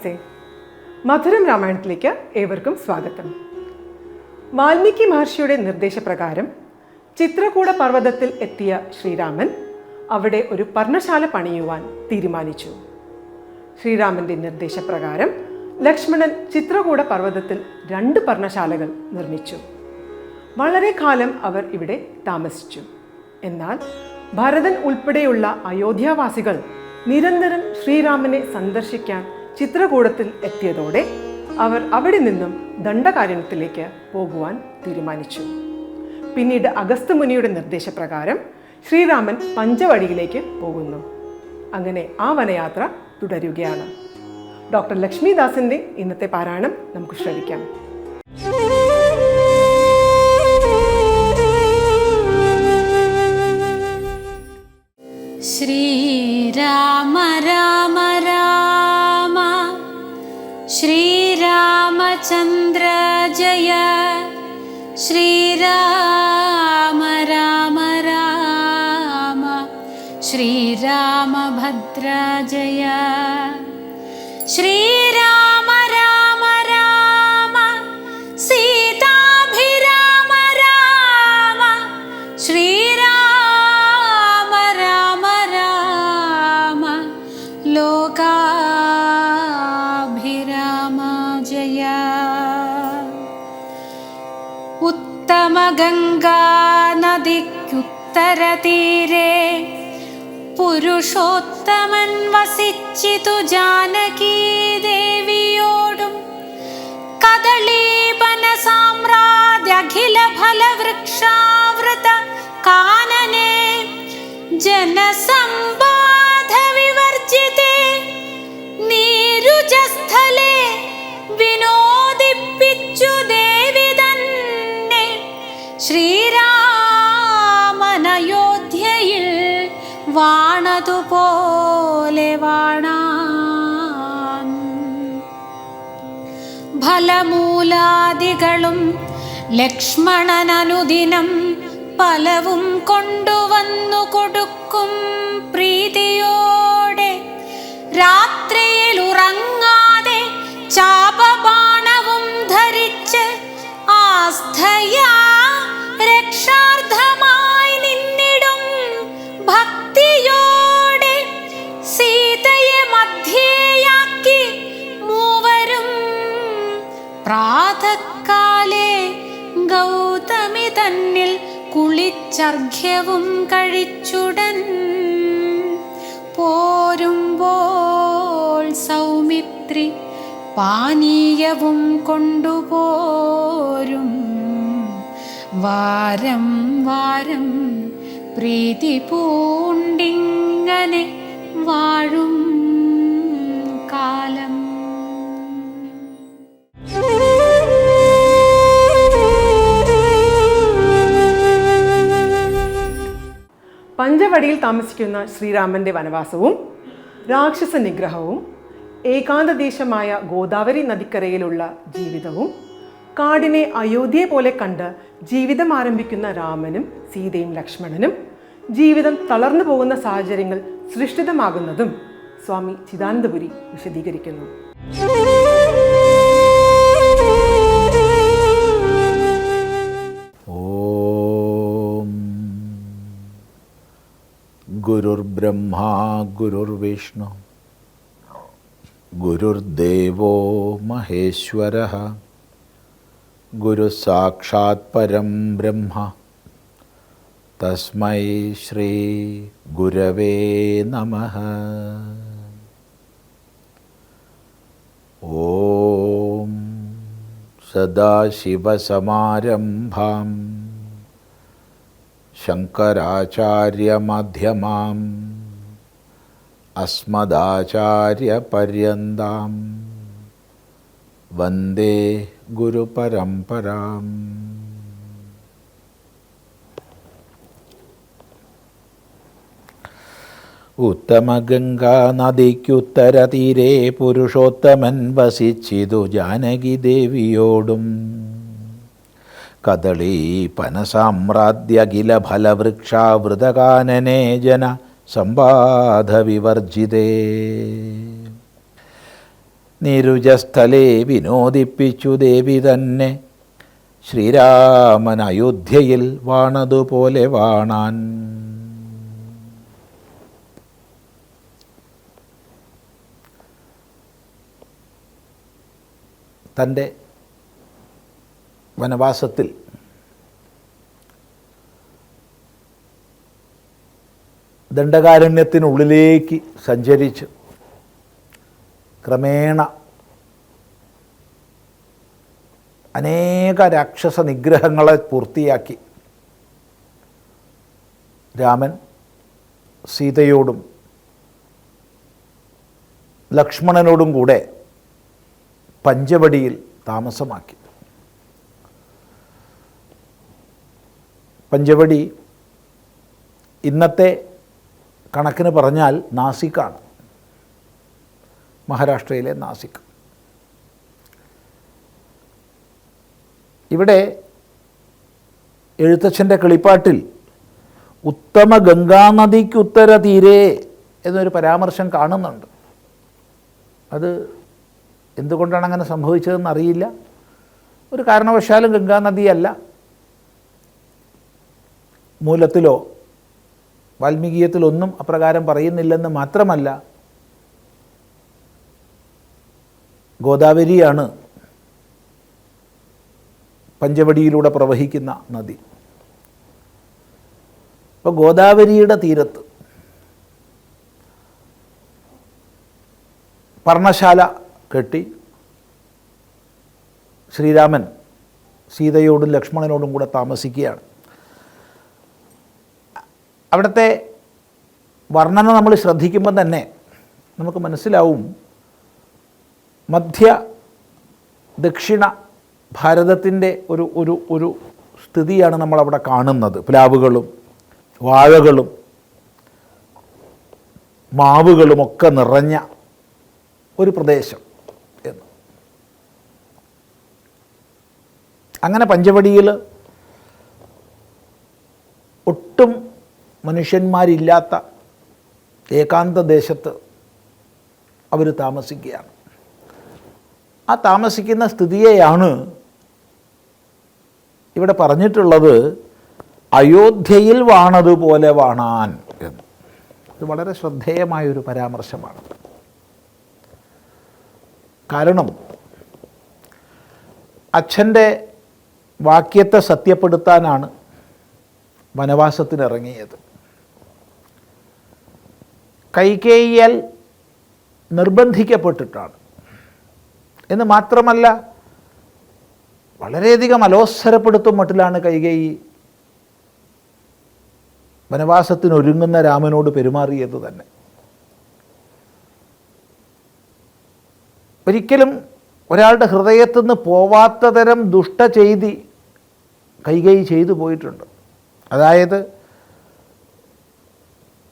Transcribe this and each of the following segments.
നമസ്തേ. മധുരം രാമായണത്തിലേക്ക് ഏവർക്കും സ്വാഗതം. വാൽമീകി മഹർഷിയുടെ നിർദ്ദേശപ്രകാരം ചിത്രകൂട പർവതത്തിൽ എത്തിയ ശ്രീരാമൻ അവിടെ ഒരു പർണശാല പണിയുവാൻ തീരുമാനിച്ചു. ശ്രീരാമന്റെ നിർദ്ദേശപ്രകാരം ലക്ഷ്മണൻ ചിത്രകൂട പർവതത്തിൽ രണ്ട് പർണശാലകൾ നിർമ്മിച്ചു. വളരെ കാലം അവർ ഇവിടെ താമസിച്ചു. എന്നാൽ ഭരതൻ ഉൾപ്പെടെയുള്ള അയോധ്യാവാസികൾ നിരന്തരം ശ്രീരാമനെ സന്ദർശിക്കാൻ ചിത്രകൂടത്തിൽ എത്തിയതോടെ അവർ അവിടെ നിന്നും ദണ്ഡകാരണ്യത്തിലേക്ക് പോകുവാൻ തീരുമാനിച്ചു. പിന്നീട് അഗസ്ത്യ മുനിയുടെ നിർദ്ദേശപ്രകാരം ശ്രീരാമൻ പഞ്ചവടിയിലേക്ക് പോകുന്നു. അങ്ങനെ ആ വനയാത്ര തുടരുകയാണ്. ഡോക്ടർ ലക്ഷ്മിദാസിന്റെ ഇന്നത്തെ പാരായണം നമുക്ക് ശ്രവിക്കാം. ശ്രീ श्रीरामचन्द्र जय। श्रीराम राम राम। श्रीरामभद्र जय। श्रीराम സരതീരേ പുരുഷോത്തമൻ വസിച്ചിതു ജാനകീ ദേവിയോടും കദളീപന സാമ്രാദ്യഖില ഫലവൃക്ഷാവൃത കാനനെ ജനസമ്പാധ വിവർജിതേ നീരുജസ്ഥലേ വിനോ വാണതുപോലെ വാണാൻ ഫലമൂലാദികളും ലക്ഷ്മണനനുദിനം പലവും കൊണ്ടുവന്നു കൊടുക്കും പ്രീതിയോടെ. രാത്രിയിൽ ഉറങ്ങാതെ ചാപബാണവും ധരിച്ച് ആസ്ഥയാ രക്ഷാർത്ഥമായി കുളിച്ചർഘ്യവും കഴിച്ചുടൻ പോരുമ്പോൾ സൗമിത്രി പാനീയവും കൊണ്ടുപോരും. വാരം വാരം പ്രീതി പൂണ്ടിങ്ങനെ വാഴും. പഞ്ചവടിയിൽ താമസിക്കുന്ന ശ്രീരാമന്റെ വനവാസവും രാക്ഷസ നിഗ്രഹവും ഏകാന്തദേശമായ ഗോദാവരി നദിക്കരയിലുള്ള ജീവിതവും കാടിനെ അയോധ്യയെ പോലെ കണ്ട് ജീവിതം ആരംഭിക്കുന്ന രാമനും സീതയും ലക്ഷ്മണനും ജീവിതം തളർന്നു പോകുന്ന സാഹചര്യങ്ങൾ സൃഷ്ടിതമാകുന്നതും സ്വാമി ചിദാനന്ദപുരി വിശദീകരിക്കുന്നു. ഗുരുർബ്രഹ്മാ ഗുരുർവിഷ്ണു ഗുരുർദേവോ മഹേശ്വര. ഗുരുസാക്ഷാത് പരം ബ്രഹ്മ. തസ്മൈ ശ്രീ ഗുരവേ നമ. ഓം സദാശിവസമാരംഭാം. ശങ്കരാചാര്യമധ്യമാം. അസ്മദാചാര്യപര്യന്താം. വന്ദേ ഗുരുപരംപരാം ഉത്തമഗംഗാനദിക്കുത്തരതീരേ പുരുഷോത്തമൻ വസിച്ചിതു ജാനകി ദേവിയോടും. കദളീ പനസാമ്രാദ്യഖിലഫലവൃക്ഷാവൃതകാനനേ ജന സമ്പാദവിവർജിതേ നിരുജസ്ഥലേ വിനോദിപ്പിച്ചു ദേവി തന്നെ. ശ്രീരാമൻ അയോധ്യയിൽ വാണതുപോലെ വാണാൻ. തന്റെ വനവാസത്തിൽ. ദണ്ഡകാരണ്യത്തിനുള്ളിലേക്ക് സഞ്ചരിച്ച് ക്രമേണ അനേക രാക്ഷസ നിഗ്രഹങ്ങളെ പൂർത്തിയാക്കി. രാമൻ സീതയോടും ലക്ഷ്മണനോടും കൂടെ പഞ്ചവടിയിൽ താമസമാക്കി. പഞ്ചവടി ഇന്നത്തെ കണക്കിന് പറഞ്ഞാൽ നാസിക്കാണ്. മഹാരാഷ്ട്രയിലെ നാസിക്. ഇവിടെ എഴുത്തച്ഛന്റെ കിളിപ്പാട്ടിൽ ഉത്തമ ഗംഗാനദിക്ക് ഉത്തര തീരെ എന്നൊരു പരാമർശം കാണുന്നുണ്ട്. അത് എന്തുകൊണ്ടാണ് അങ്ങനെ സംഭവിച്ചതെന്ന് അറിയില്ല. ഒരു കാരണവശാലും ഗംഗാനദിയല്ല. മൂലത്തിലോ വാൽമീകീയത്തിലൊന്നും അപ്രകാരം പറയുന്നില്ലെന്ന് മാത്രമല്ല ഗോദാവരിയാണ് പഞ്ചവടിയിലൂടെ പ്രവഹിക്കുന്ന നദി. അപ്പോൾ ഗോദാവരിയുടെ തീരത്ത് പർണശാല കെട്ടി ശ്രീരാമൻ സീതയോടും ലക്ഷ്മണനോടും കൂടെ താമസിക്കുകയാണ്. അവിടുത്തെ വർണന നമ്മൾ ശ്രദ്ധിക്കുമ്പോൾ തന്നെ നമുക്ക് മനസ്സിലാവും. മധ്യ ദക്ഷിണ ഭാരതത്തിന്റെ ഒരു ഒരു ഒരു സ്ഥിതിയാണ് നമ്മളവിടെ കാണുന്നത്. പ്ലാവുകളും വാഴകളും മാവുകളുമൊക്കെ നിറഞ്ഞ ഒരു പ്രദേശം എന്ന്. അങ്ങനെ പഞ്ചവടിയിൽ ഒട്ടും മനുഷ്യന്മാരില്ലാത്ത ഏകാന്ത ദേശത്ത് അവർ താമസിക്കുകയാണ്. ആ താമസിക്കുന്ന സ്ഥിതിയെയാണ് ഇവിടെ പറഞ്ഞിട്ടുള്ളത് അയോധ്യയിൽ വാണതുപോലെ വാണാൻ എന്ന്. ഇത് വളരെ ശ്രദ്ധേയമായൊരു പരാമർശമാണ്. കാരണം അച്ഛന്റെ വാക്യത്തെ സത്യപ്പെടുത്താനാണ് വനവാസത്തിനിറങ്ങിയത്. കൈകേയ്യാൽ നിർബന്ധിക്കപ്പെട്ടിട്ടാണ്. എന്ന് മാത്രമല്ല വളരെയധികം അലോസരപ്പെടുത്തും മട്ടിലാണ് കൈകേയി വനവാസത്തിനൊരുങ്ങുന്ന രാമനോട് പെരുമാറിയത് തന്നെ. ഒരിക്കലും ഒരാളുടെ ഹൃദയത്തു നിന്ന് പോവാത്ത തരം ദുഷ്ട ചെയ്തി കൈകൈ ചെയ്തു പോയിട്ടുണ്ട്. അതായത്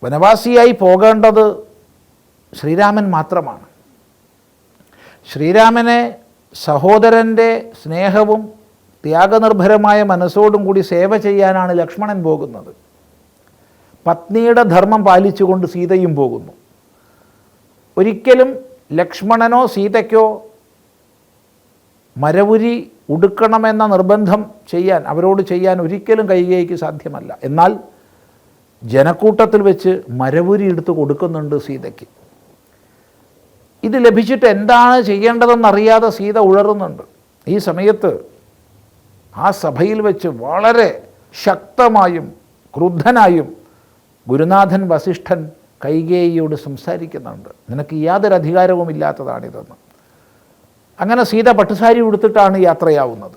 വനവാസിയായി പോകേണ്ടത് ശ്രീരാമൻ മാത്രമാണ്. ശ്രീരാമനെ സഹോദരന്റെ സ്നേഹവും ത്യാഗനിർഭരമായ മനസ്സോടും കൂടി സേവ ചെയ്യാനാണ് ലക്ഷ്മണൻ പോകുന്നത്. പത്നിയുടെ ധർമ്മം പാലിച്ചുകൊണ്ട് സീതയും പോകുന്നു. ഒരിക്കലും ലക്ഷ്മണനോ സീതയ്ക്കോ മരവുരി ഉടുക്കണമെന്ന നിർബന്ധം ചെയ്യാൻ അവരോട് ചെയ്യാൻ ഒരിക്കലും കൈകേയിക്ക് സാധ്യമല്ല. എന്നാൽ ജനക്കൂട്ടത്തിൽ വെച്ച് മരവുരി എടുത്ത് കൊടുക്കുന്നുണ്ട് സീതയ്ക്ക്. ഇത് ലഭിച്ചിട്ട് എന്താണ് ചെയ്യേണ്ടതെന്നറിയാതെ സീത ഉഴറുന്നുണ്ട്. ഈ സമയത്ത് ആ സഭയിൽ വെച്ച് വളരെ ശക്തമായും ക്രുദ്ധനായും ഗുരുനാഥൻ വസിഷ്ഠൻ കൈകേയിയോട് സംസാരിക്കുന്നുണ്ട്. നിനക്ക് യാതൊരു അധികാരവും ഇല്ലാത്തതാണിതെന്ന്. അങ്ങനെ സീത പട്ടുസാരി ഉടുത്തിട്ടാണ് യാത്രയാവുന്നത്.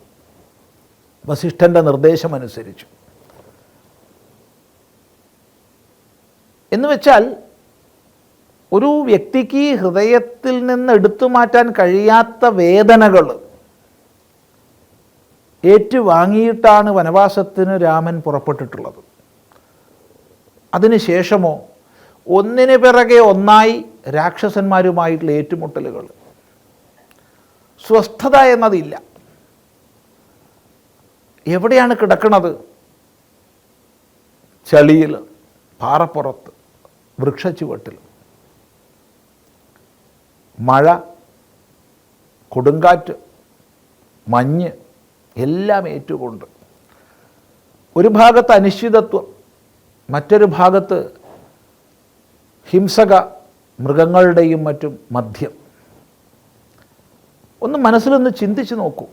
വസിഷ്ഠന്റെ നിർദ്ദേശമനുസരിച്ചു. എന്ന് വെച്ചാൽ ഒരു വ്യക്തിക്ക് ഹൃദയത്തിൽ നിന്ന് എടുത്തു മാറ്റാൻ കഴിയാത്ത വേദനകൾ ഏറ്റുവാങ്ങിയിട്ടാണ് വനവാസത്തിന് രാമൻ പുറപ്പെട്ടിട്ടുള്ളത്. അതിനുശേഷമോ ഒന്നിന് പിറകെ ഒന്നായി രാക്ഷസന്മാരുമായിട്ടുള്ള ഏറ്റുമുട്ടലുകൾ. സ്വസ്ഥത എന്നതില്ല. എവിടെയാണ് കിടക്കുന്നത് ചളിയിൽ പാറപ്പുറത്ത്. വൃക്ഷച്ചുവട്ടിൽ. മഴ കൊടുങ്കാറ്റ് മഞ്ഞ് എല്ലാം ഏറ്റുകൊണ്ട്. ഒരു ഭാഗത്ത് അനിശ്ചിതത്വം മറ്റൊരു ഭാഗത്ത് ഹിംസക മൃഗങ്ങളുടെയും മറ്റും മദ്യം ഒന്ന് മനസ്സിലൊന്ന് ചിന്തിച്ച് നോക്കൂ.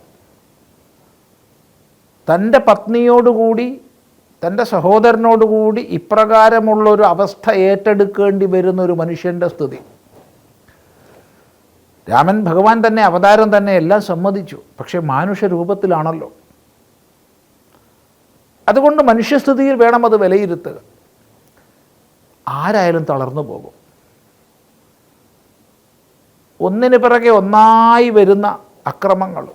തന്റെ പത്നിയോടുകൂടി തന്റെ സഹോദരനോടുകൂടി ഇപ്രകാരമുള്ളൊരു അവസ്ഥ ഏറ്റെടുക്കേണ്ടി വരുന്ന ഒരു മനുഷ്യന്റെ സ്ഥിതി. രാമൻ ഭഗവാൻ തന്നെ അവതാരം തന്നെ എല്ലാം സമ്മതിച്ചു. പക്ഷേ മനുഷ്യരൂപത്തിലാണല്ലോ അതുകൊണ്ട് മനുഷ്യസ്ഥിതിയിൽ വേണം അത് വിലയിരുത്തുക. ആരായാലും തളർന്നു പോകും. ഒന്നിന് പിറകെ ഒന്നായി വരുന്ന അക്രമങ്ങൾ.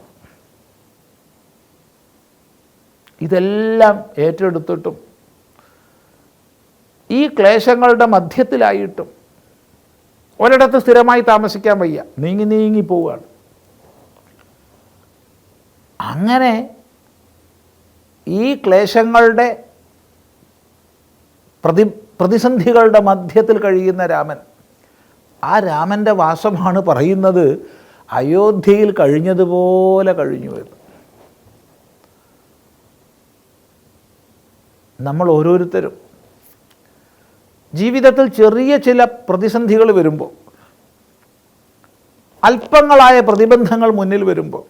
ഇതെല്ലാം ഏറ്റെടുത്തിട്ടും ഈ ക്ലേശങ്ങളുടെ മധ്യത്തിലായിട്ടും ഒരിടത്ത് സ്ഥിരമായി താമസിക്കാൻ വയ്യ. നീങ്ങി നീങ്ങി പോവുകയാണ്. അങ്ങനെ ഈ ക്ലേശങ്ങളുടെ പ്രതി പ്രതിസന്ധികളുടെ മധ്യത്തിൽ കഴിയുന്ന രാമൻ ആ രാമന്റെ വാസമാണ് പറയുന്നത് അയോധ്യയിൽ കഴിഞ്ഞതുപോലെ കഴിഞ്ഞു എന്ന്. നമ്മൾ ഓരോരുത്തരും. ജീവിതത്തിൽ ചെറിയ ചില പ്രതിസന്ധികൾ വരുമ്പോൾ അല്പങ്ങളായ പ്രതിബന്ധങ്ങൾ മുന്നിൽ വരുമ്പോൾ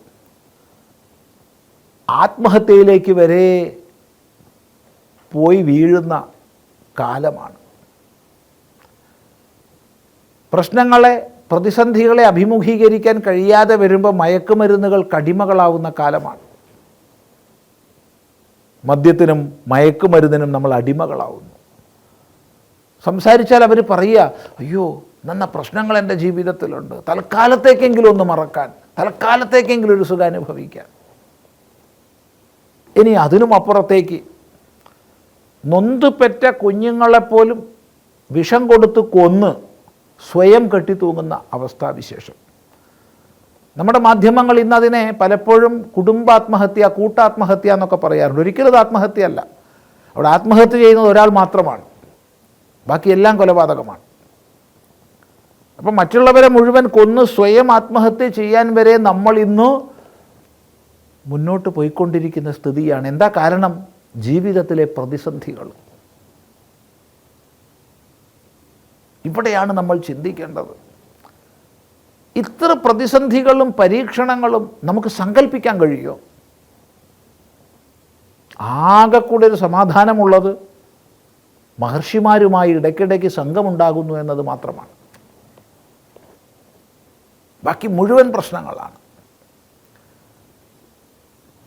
ആത്മഹത്യയിലേക്ക് വരെ പോയി വീഴുന്ന കാലമാണ്. പ്രശ്നങ്ങളെ പ്രതിസന്ധികളെ അഭിമുഖീകരിക്കാൻ കഴിയാതെ വരുമ്പോൾ മയക്കുമരുന്നുകൾ കടിമകളാവുന്ന കാലമാണ്. മദ്യത്തിനും മയക്കുമരുന്നിനും നമ്മൾ അടിമകളാവുന്നു. സംസാരിച്ചാൽ അവർ പറയുക അയ്യോ നന്ന പ്രശ്നങ്ങൾ എന്റെ ജീവിതത്തിലുണ്ട്. തൽക്കാലത്തേക്കെങ്കിലും ഒന്ന് മറക്കാൻ തൽക്കാലത്തേക്കെങ്കിലും ഒരു സുഖം അനുഭവിക്കാൻ. ഇനി അതിനും അപ്പുറത്തേക്ക് നൊന്തുപെറ്റ കുഞ്ഞുങ്ങളെപ്പോലും വിഷം കൊടുത്ത് കൊന്ന് സ്വയം കെട്ടിത്തൂങ്ങുന്ന അവസ്ഥാവിശേഷം. നമ്മുടെ മാധ്യമങ്ങൾ ഇന്ന് അതിനെ പലപ്പോഴും കുടുംബാത്മഹത്യ കൂട്ടാത്മഹത്യ എന്നൊക്കെ പറയാറുണ്ട്. ഒരിക്കലും അത് ആത്മഹത്യയല്ല. അവിടെ ആത്മഹത്യ ചെയ്യുന്നത് ഒരാൾ മാത്രമാണ്. ബാക്കിയെല്ലാം കൊലപാതകമാണ്. അപ്പം മറ്റുള്ളവരെ മുഴുവൻ കൊന്ന് സ്വയം ആത്മഹത്യ ചെയ്യാൻ വരെ നമ്മൾ ഇന്ന് മുന്നോട്ട് പോയിക്കൊണ്ടിരിക്കുന്ന സ്ഥിതിയാണ്. എന്താ കാരണം? ജീവിതത്തിലെ പ്രതിസന്ധികൾ. ഇവിടെയാണ് നമ്മൾ ചിന്തിക്കേണ്ടത്. ഇത്ര പ്രതിസന്ധികളും പരീക്ഷണങ്ങളും നമുക്ക് സങ്കല്പിക്കാൻ കഴിയുമോ? ആകെ കൂടെ ഒരു സമാധാനമുള്ളത് മഹർഷിമാരുമായി ഇടയ്ക്കിടയ്ക്ക് സംഘമുണ്ടാകുന്നു എന്നത് മാത്രമാണ്. ബാക്കി മുഴുവൻ പ്രശ്നങ്ങളാണ്.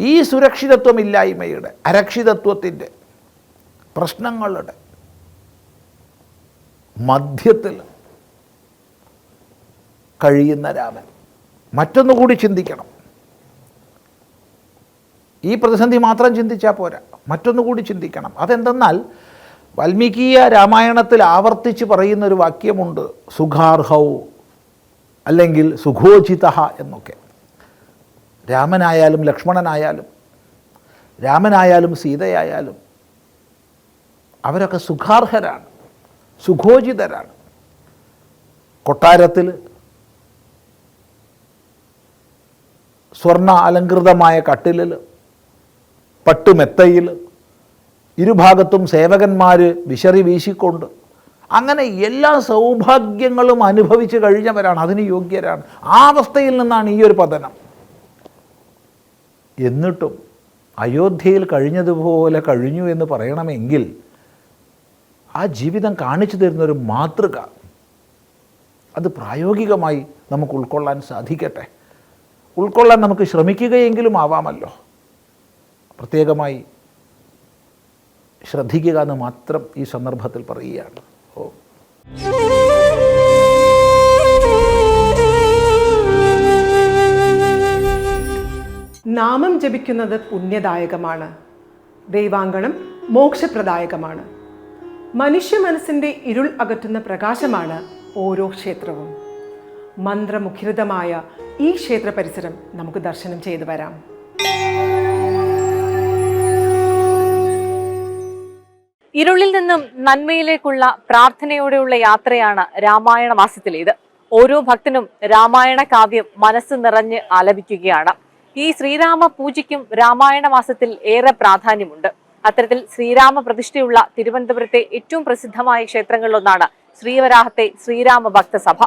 ഈ സുരക്ഷിതത്വമില്ലായ്മയുടെ അരക്ഷിതത്വത്തിന്റെ പ്രശ്നങ്ങളുടെ മധ്യത്തിൽ കഴിയുന്ന രാമൻ. മറ്റൊന്നുകൂടി ചിന്തിക്കണം. ഈ പ്രതിസന്ധി മാത്രം ചിന്തിച്ചാൽ പോരാ. മറ്റൊന്നുകൂടി ചിന്തിക്കണം. അതെന്തെന്നാൽ വാൽമീകീയ രാമായണത്തിൽ ആവർത്തിച്ച് പറയുന്നൊരു വാക്യമുണ്ട് സുഖാർഹൗ അല്ലെങ്കിൽ സുഖോചിത എന്നൊക്കെ. രാമനായാലും ലക്ഷ്മണനായാലും രാമനായാലും സീതയായാലും അവരൊക്കെ സുഖാർഹരാണ് സുഖോചിതരാണ്. കൊട്ടാരത്തിൽ സ്വർണ അലങ്കൃതമായ കട്ടിലിൽ പട്ടുമെത്തയിൽ ഇരുഭാഗത്തും സേവകന്മാർ വിശറി വീശിക്കൊണ്ട് അങ്ങനെ എല്ലാ സൗഭാഗ്യങ്ങളും അനുഭവിച്ച് കഴിഞ്ഞവരാണ് അതിന് യോഗ്യരാണ്. ആ അവസ്ഥയിൽ നിന്നാണ് ഈ ഒരു പതനം. എന്നിട്ടും അയോധ്യയിൽ കഴിഞ്ഞതുപോലെ കഴിഞ്ഞു എന്ന് പറയണമെങ്കിൽ ആ ജീവിതം കാണിച്ചു തരുന്നൊരു മാതൃക അത് പ്രായോഗികമായി നമുക്ക് ഉൾക്കൊള്ളാൻ സാധിക്കട്ടെ. ഉൾക്കൊള്ളാൻ നമുക്ക് ശ്രമിക്കുകയെങ്കിലും ആവാമല്ലോ. പ്രത്യേകമായി ശ്രദ്ധിക്കുക എന്ന് മാത്രം ഈ സന്ദർഭത്തിൽ പറയുകയാണ്. ഓ. നാമം ജപിക്കുന്നത് പുണ്യദായകമാണ്. ദൈവാങ്കണം മോക്ഷപ്രദായകമാണ്. മനുഷ്യ മനസ്സിന്റെ ഇരുൾ അകറ്റുന്ന പ്രകാശമാണ് ഓരോ ക്ഷേത്രവും. മന്ത്രമുഖരിതമായ ഈ ക്ഷേത്ര പരിസരം നമുക്ക് ദർശനം ചെയ്തു വരാം. ഇരുളിൽ നിന്നും നന്മയിലേക്കുള്ള പ്രാർത്ഥനയോടെയുള്ള യാത്രയാണ് രാമായണ മാസത്തിലേത് ഓരോ ഭക്തനും രാമായണ കാവ്യം മനസ്സ് നിറഞ്ഞ് ആലപിക്കുകയാണ്. ഈ ശ്രീരാമ പൂജയ്ക്കും രാമായണ മാസത്തിൽ ഏറെ പ്രാധാന്യമുണ്ട്. അത്തരത്തിൽ ശ്രീരാമ പ്രതിഷ്ഠയുള്ള തിരുവനന്തപുരത്തെ ഏറ്റവും പ്രസിദ്ധമായ ക്ഷേത്രങ്ങളിലൊന്നാണ് ശ്രീവരാഹത്തെ ശ്രീരാമ ഭക്തസഭ.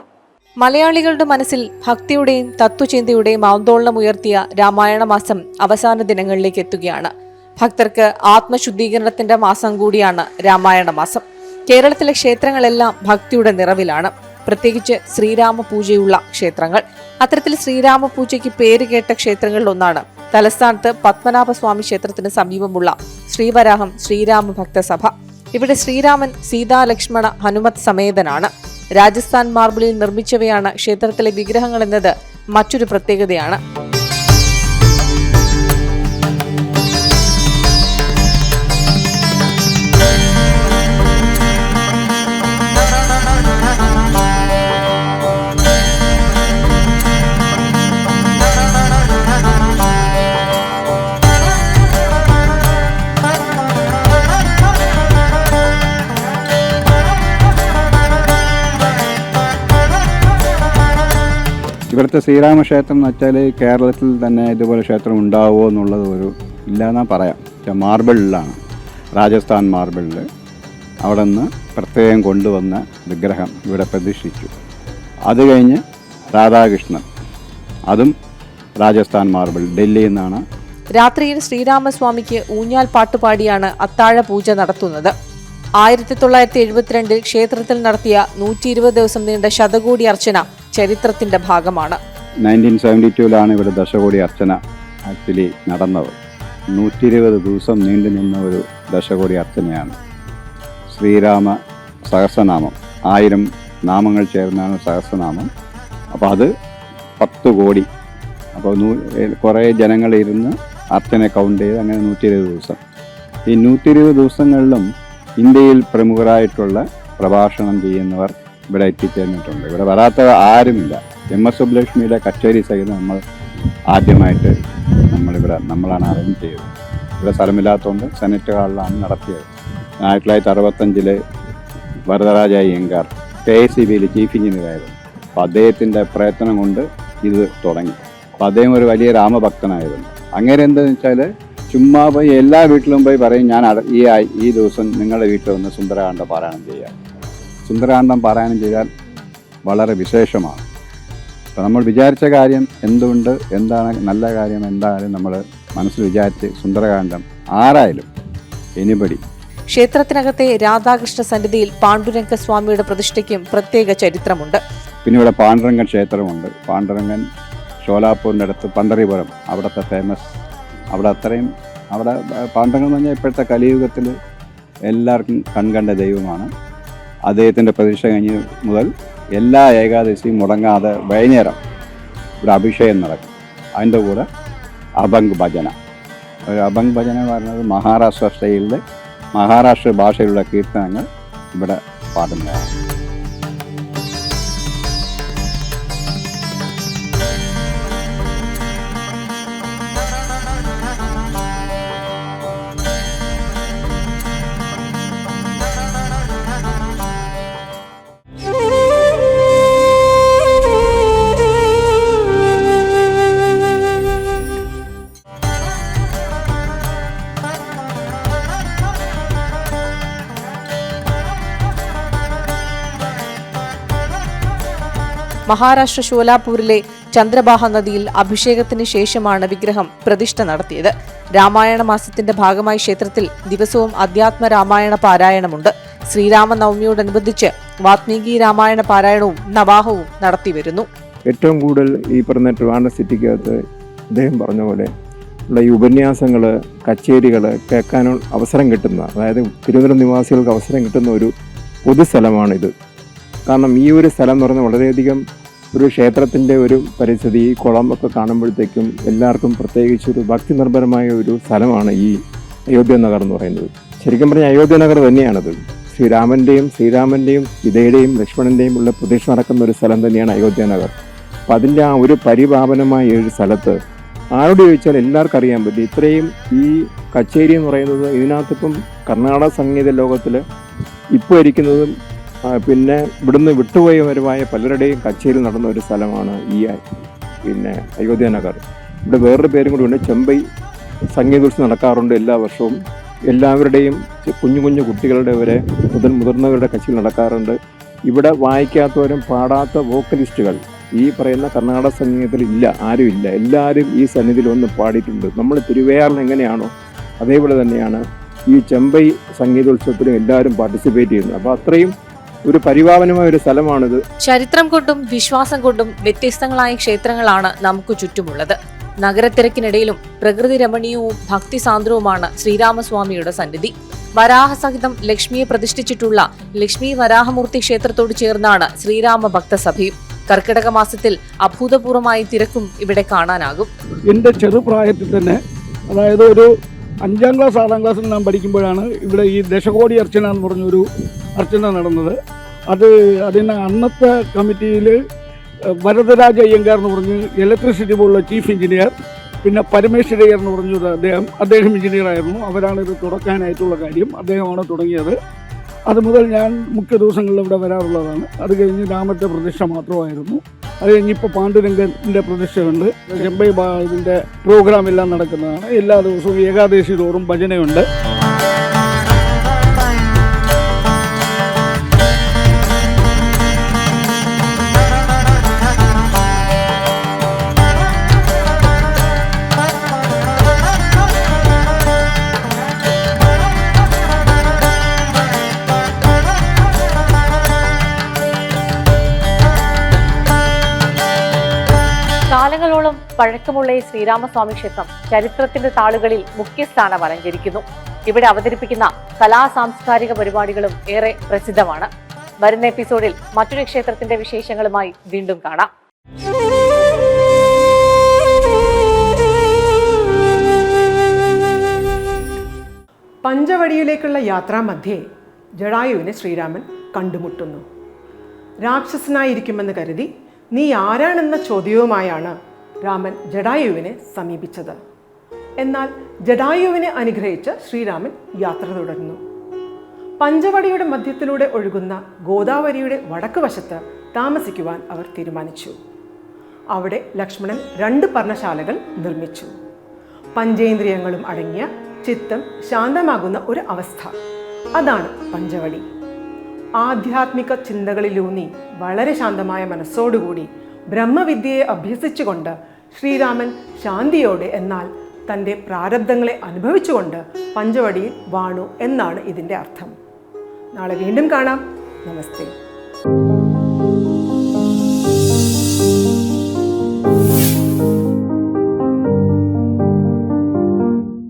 മലയാളികളുടെ മനസ്സിൽ ഭക്തിയുടെയും തത്വചിന്തയുടെയും ആന്തോളനം ഉയർത്തിയ രാമായണ മാസം അവസാന ദിനങ്ങളിലേക്ക് എത്തുകയാണ്. ഭക്തർക്ക് ആത്മശുദ്ധീകരണത്തിന്റെ മാസം കൂടിയാണ് രാമായണ മാസം. കേരളത്തിലെ ക്ഷേത്രങ്ങളെല്ലാം ഭക്തിയുടെ നിറവിലാണ്. പ്രത്യേകിച്ച് ശ്രീരാമ പൂജയുള്ള ക്ഷേത്രങ്ങൾ. അത്തരത്തിൽ ശ്രീരാമ പൂജയ്ക്ക് പേര് കേട്ട ക്ഷേത്രങ്ങളിൽ ഒന്നാണ് തലസ്ഥാനത്ത് പത്മനാഭസ്വാമി ക്ഷേത്രത്തിന് സമീപമുള്ള ശ്രീവരാഹം ശ്രീരാമ ഭക്തസഭ ഇവിടെ ശ്രീരാമൻ സീതാ ലക്ഷ്മണ ഹനുമത് സമേതനാണ്. രാജസ്ഥാൻ മാർബിളിൽ നിർമ്മിച്ചവയാണ് ക്ഷേത്രത്തിലെ വിഗ്രഹങ്ങൾ എന്നത് മറ്റൊരു പ്രത്യേകതയാണ്. ഇവിടുത്തെ ശ്രീരാമക്ഷേത്രം എന്ന് വെച്ചാൽ കേരളത്തിൽ തന്നെ ഇതുപോലെ ക്ഷേത്രം ഉണ്ടാവുമോ എന്നുള്ളത് ഒരു ഇല്ലയെന്നാ പറയാം. മാർബിളിലാണ് രാജസ്ഥാൻ മാർബിളിൽ അവിടെ നിന്ന് പ്രത്യേകം കൊണ്ടുവന്ന വിഗ്രഹം ഇവിടെ പ്രതിഷ്ഠിച്ചു. അത് കഴിഞ്ഞ് രാധാകൃഷ്ണൻ അതും രാജസ്ഥാൻ മാർബിൾ ഡൽഹിയിൽ നിന്നാണ്. രാത്രിയിൽ ശ്രീരാമസ്വാമിക്ക് ഊഞ്ഞാൽ പാട്ടുപാടിയാണ് അത്താഴ പൂജ നടത്തുന്നത്. ആയിരത്തി തൊള്ളായിരത്തി എഴുപത്തിരണ്ടിൽ ക്ഷേത്രത്തിൽ നടത്തിയ നൂറ്റി ഇരുപത് ദിവസം നീണ്ട ശതകോടി അർച്ചന ചരിത്രത്തിന്റെ ഭാഗമാണ്. നയന്റീൻ സെവന്റി ടൂവിലാണ് ഇവിടെ ദശകോടി അർച്ചന ആക്ച്വലി നടന്നത്. നൂറ്റി ഇരുപത് ദിവസം നീണ്ടു നിന്ന ഒരു ദശകോടി അർച്ചനയാണ്. ശ്രീരാമ സഹസ്രനാമം. ആയിരം നാമങ്ങൾ ചേർന്നാണ് സഹസ്രനാമം. അപ്പോൾ അത് പത്ത് കോടി. അപ്പോൾ നൂ കുറേ ജനങ്ങളിരുന്ന് അർച്ചന കൗണ്ട് ചെയ്ത് അങ്ങനെ നൂറ്റി ഇരുപത് ദിവസം. ഈ നൂറ്റി ഇരുപത് ദിവസങ്ങളിലും ഇന്ത്യയിൽ പ്രമുഖരായിട്ടുള്ള പ്രഭാഷണം ചെയ്യുന്നവർ ഇവിടെ എത്തിച്ചേർന്നിട്ടുണ്ട്. ഇവിടെ വരാത്ത ആരുമില്ല. എം എസ് സുബ്ലക്ഷ്മിയുടെ കച്ചേരി സഹിതം നമ്മൾ ആദ്യമായിട്ട് നമ്മളിവിടെ നമ്മളാണ് അറേഞ്ച് ചെയ്തത്. ഇവിടെ സ്ഥലമില്ലാത്തതുകൊണ്ട് സെനറ്റ് ഹാളിലാണ് നടത്തിയത്. ആയിരത്തി തൊള്ളായിരത്തി അറുപത്തഞ്ചിൽ Varadaraja Iyengar K S C ബിയിൽ ചീഫ് എഞ്ചിനീയറായിരുന്നു. അപ്പോൾ അദ്ദേഹത്തിന്റെ പ്രയത്നം കൊണ്ട് ഇത് തുടങ്ങി. അപ്പോൾ അദ്ദേഹം ഒരു വലിയ രാമഭക്തനായിരുന്നു. അങ്ങനെ എന്താണെന്ന് വെച്ചാൽ ചുമ്മാ പോയി എല്ലാ വീട്ടിലും പോയി പറയും ഞാൻ ഈ ഈ ദിവസം നിങ്ങളുടെ വീട്ടിൽ വന്ന് സുന്ദരകാന്ഡ പാരായണം ചെയ്യാം. സുന്ദരകാന്ഡം പാരായണം ചെയ്താൽ വളരെ വിശേഷമാണ്. അപ്പോൾ നമ്മൾ വിചാരിച്ച കാര്യം എന്തുകൊണ്ട് എന്താണ് നല്ല കാര്യം? എന്തായാലും നമ്മൾ മനസ്സിൽ വിചാരിച്ച് സുന്ദരകാന്ഡം? ആരായാലും എനിപടി ക്ഷേത്രത്തിനകത്തെ രാധാകൃഷ്ണ സന്നിധിയിൽ പാണ്ഡുരംഗ സ്വാമിയുടെ പ്രതിഷ്ഠയ്ക്കും പ്രത്യേക ചരിത്രമുണ്ട്. പിന്നെ ഇവിടെ പാണ്ഡുരംഗൻ ക്ഷേത്രമുണ്ട്. പാണ്ഡുരംഗൻ ഷോലാപ്പൂരിന്റെ അടുത്ത് പന്തറിപുരം അവിടുത്തെ ഫേമസ് അവിടെ അത്രയും അവിടെ പാണ്ഡുരംഗൻ എന്ന് പറഞ്ഞാൽ ഇപ്പോഴത്തെ കലിയുഗത്തിൽ എല്ലാവർക്കും കൺകണ്ട ദൈവമാണ്. അദ്ദേഹത്തിന്റെ പ്രതീക്ഷ കഴിഞ്ഞ് മുതൽ എല്ലാ ഏകാദശിയും മുടങ്ങാതെ വൈകുന്നേരം ഒരു അഭിഷേകം നടക്കും. അതിന്റെ കൂടെ അഭംഗ് ഭജന. ഒരു അഭംഗ് ഭജന എന്ന് പറയുന്നത് മഹാരാഷ്ട്ര സ്റ്റൈലിൽ മഹാരാഷ്ട്ര ഭാഷയിലുള്ള കീർത്തനങ്ങൾ ഇവിടെ പാടുന്നതാണ്. മഹാരാഷ്ട്ര ഷോലാപൂരിലെ ചന്ദ്രബാഹ നദിയിൽ അഭിഷേകത്തിന് ശേഷമാണ് വിഗ്രഹം പ്രതിഷ്ഠ നടത്തിയത്. രാമായണ മാസത്തിന്റെ ഭാഗമായി ക്ഷേത്രത്തിൽ ദിവസവും അധ്യാത്മ രാമായണ പാരായണമുണ്ട്. ശ്രീരാമനവമിയോടനുബന്ധിച്ച് വാത്മീകി രാമായണ പാരായണവും നവാഹവും നടത്തിവരുന്നു. ഏറ്റവും കൂടുതൽ ഈ പറഞ്ഞ ട്രിവാൻഡ്രം സിറ്റിക്കകത്ത് അദ്ദേഹം പറഞ്ഞ പോലെ ഉള്ള ഈ ഉപന്യാസങ്ങൾ കച്ചേരികൾ കേൾക്കാനുള്ള അവസരം കിട്ടുന്ന അതായത് തിരുവനന്തപുരം നിവാസികൾക്ക് അവസരം കിട്ടുന്ന ഒരു പൊതുസ്ഥലമാണിത് കാരണം ഈ ഒരു സ്ഥലം എന്ന് പറഞ്ഞാൽ വളരെയധികം ഒരു ക്ഷേത്രത്തിന്റെ ഒരു പരിസ്ഥിതി ഈ കുളമൊക്കെ കാണുമ്പോഴത്തേക്കും എല്ലാവർക്കും പ്രത്യേകിച്ച് ഒരു ഭക്തി നിർഭരമായ ഒരു സ്ഥലമാണ് ഈ അയോധ്യ നഗർ എന്ന് പറയുന്നത്. ശരിക്കും പറഞ്ഞാൽ അയോധ്യ നഗർ തന്നെയാണത്. ശ്രീരാമന്റെയും ശ്രീരാമന്റെയും സീതയുടെയും ലക്ഷ്മണന്റെയും ഉള്ള പ്രതീക്ഷ നടക്കുന്ന ഒരു സ്ഥലം തന്നെയാണ് അയോധ്യ നഗർ. അപ്പം അതിന്റെ ആ ഒരു പരിപാവനമായ ഒരു സ്ഥലത്ത് ആരോട് ചോദിച്ചാൽ എല്ലാവർക്കും അറിയാൻ പറ്റും. ഇത്രയും ഈ കച്ചേരി എന്ന് പറയുന്നത് ഇതിനകത്തിപ്പം കർണാടക സംഗീത ലോകത്തിൽ ഇപ്പോൾ ഇരിക്കുന്നതും പിന്നെ ഇവിടുന്ന് വിട്ടുപോയവരുമായ പലരുടെയും കച്ചേരി നടന്ന ഒരു സ്ഥലമാണ് ഈ പിന്നെ അയോധ്യ നഗർ. ഇവിടെ വേറൊരു പേരും കൂടി ഉണ്ട്. ചെമ്പൈ സംഗീതോത്സവം നടക്കാറുണ്ട് എല്ലാ വർഷവും. എല്ലാവരുടെയും കുഞ്ഞു കുഞ്ഞു കുട്ടികളുടെ വരെ മുതൽ മുതിർന്നവരുടെ കച്ചേരി നടക്കാറുണ്ട്. ഇവിടെ വായിക്കാത്തവരും പാടാത്ത വോക്കലിസ്റ്റുകൾ ഈ പറയുന്ന കർണാടക സംഗീതത്തിൽ ഇല്ല ആരും ഇല്ല. എല്ലാവരും ഈ സന്നിധിയിൽ ഒന്ന് പാടിയിട്ടുണ്ട്. നമ്മൾ തിരുവയാറിൽ എങ്ങനെയാണോ അതേപോലെ തന്നെയാണ് ഈ ചെമ്പൈ സംഗീതോത്സവത്തിലും എല്ലാവരും പാർട്ടിസിപ്പേറ്റ് ചെയ്യുന്നത്. അപ്പോൾ അത്രയും ഒരു പരിപാവനമായ ഒരു സ്ഥലമാണിത്. ചരിത്രം കൊണ്ടും വിശ്വാസം കൊണ്ടും വ്യത്യസ്തങ്ങളായ ക്ഷേത്രങ്ങളാണ് നമുക്ക് ചുറ്റുമുള്ളത്. നഗരത്തിരക്കിനിടയിലും പ്രകൃതി രമണീയവും ഭക്തിസാന്ദ്രവുമാണ് ശ്രീരാമസ്വാമിയുടെ സന്നിധി. വരാഹസഹിതം ലക്ഷ്മിയെ പ്രതിഷ്ഠിച്ചിട്ടുള്ള ലക്ഷ്മി വരാഹമൂർത്തി ക്ഷേത്രത്തോട് ചേർന്നാണ് ശ്രീരാമ ഭക്തസഭയും. കർക്കിടക മാസത്തിൽ അഭൂതപൂർവമായി തിരക്കും ഇവിടെ കാണാനാകും. എന്റെ ചെറുപ്രായത്തിൽ തന്നെ അതായത് ഒരു അഞ്ചാം ക്ലാസ് ആറാം ക്ലാസ്സിൽ നാം പഠിക്കുമ്പോഴാണ് ഇവിടെ ഈ ദശകോടി അർച്ചന എന്ന് പറഞ്ഞൊരു അർച്ചന നടന്നത്. അത് അതിന് അന്നത്തെ കമ്മിറ്റിയിൽ വരദരാജ അയ്യങ്കാർ എന്ന് പറഞ്ഞ് ഇലക്ട്രിസിറ്റി ബോർഡിലെ ചീഫ് എഞ്ചിനീയർ പിന്നെ പരമേശ്വരയ്യർ എന്ന് പറഞ്ഞൊരു അദ്ദേഹം അദ്ദേഹം എഞ്ചിനീയറായിരുന്നു അവരാണ് ഇത് തുടക്കാനായിട്ടുള്ള കാര്യം. അദ്ദേഹമാണ് തുടങ്ങിയത്. അത് മുതൽ ഞാൻ മുഖ്യ ദിവസങ്ങളിൽ ഇവിടെ വരാറുള്ളതാണ്. അത് കഴിഞ്ഞ് രാമത്തെ പ്രതിഷ്ഠ മാത്രമായിരുന്നു. അത് കഴിഞ്ഞിപ്പോൾ പാണ്ഡുരംഗന്റെ പ്രതിഷ്ഠയുണ്ട്. ചെമ്പൈ ഇതിന്റെ പ്രോഗ്രാം എല്ലാം നടക്കുന്നതാണ്. എല്ലാ ദിവസവും ഏകാദശി തോറും ഭജനയുണ്ട്. പഴക്കമുള്ള ഈ ശ്രീരാമസ്വാമി ക്ഷേത്രം ചരിത്രത്തിന്റെ താളുകളിൽ മുഖ്യസ്ഥാനം അലങ്കരിക്കുന്നു. ഇവിടെ അവതരിപ്പിക്കുന്ന കലാ സാംസ്കാരിക പരിപാടികളും ഏറെ പ്രസിദ്ധമാണ്. വരുന്ന എപ്പിസോഡിൽ മറ്റൊരു ക്ഷേത്രത്തിന്റെ വിശേഷങ്ങളുമായി വീണ്ടും കാണാം. പഞ്ചവടിയിലേക്കുള്ള യാത്രാമധ്യേ ജടായുവിനെ ശ്രീരാമൻ കണ്ടുമുട്ടുന്നു. രാക്ഷസനായിരിക്കുമെന്ന് കരുതി നീ ആരാണെന്ന ചോദ്യവുമായാണ് രാമൻ ജഡായുവിനെ സമീപിച്ചത്. എന്നാൽ ജഡായുവിനെ അനുഗ്രഹിച്ച് ശ്രീരാമൻ യാത്ര തുടർന്നു പഞ്ചവടിയുടെ മധ്യത്തിലൂടെ ഒഴുകുന്ന ഗോദാവരിയുടെ വടക്ക് വശത്ത് താമസിക്കുവാൻ അവർ തീരുമാനിച്ചു. അവിടെ ലക്ഷ്മണൻ രണ്ട് പർണശാലകൾ നിർമ്മിച്ചു. പഞ്ചേന്ദ്രിയങ്ങളും അടങ്ങിയ ചിത്തം ശാന്തമാകുന്ന ഒരു അവസ്ഥ. അതാണ് പഞ്ചവടി. ആധ്യാത്മിക ചിന്തകളിലൂന്നി വളരെ ശാന്തമായ മനസ്സോടുകൂടി ബ്രഹ്മവിദ്യയെ അഭ്യസിച്ചുകൊണ്ട് ശ്രീരാമൻ ശാന്തിയോടെ എന്നാൽ തന്റെ പ്രാരബ്ധങ്ങളെ അനുഭവിച്ചുകൊണ്ട് പഞ്ചവടിയിൽ വാണു എന്നാണ് ഇതിന്റെ അർത്ഥം. നാളെ വീണ്ടും കാണാം. നമസ്തേ.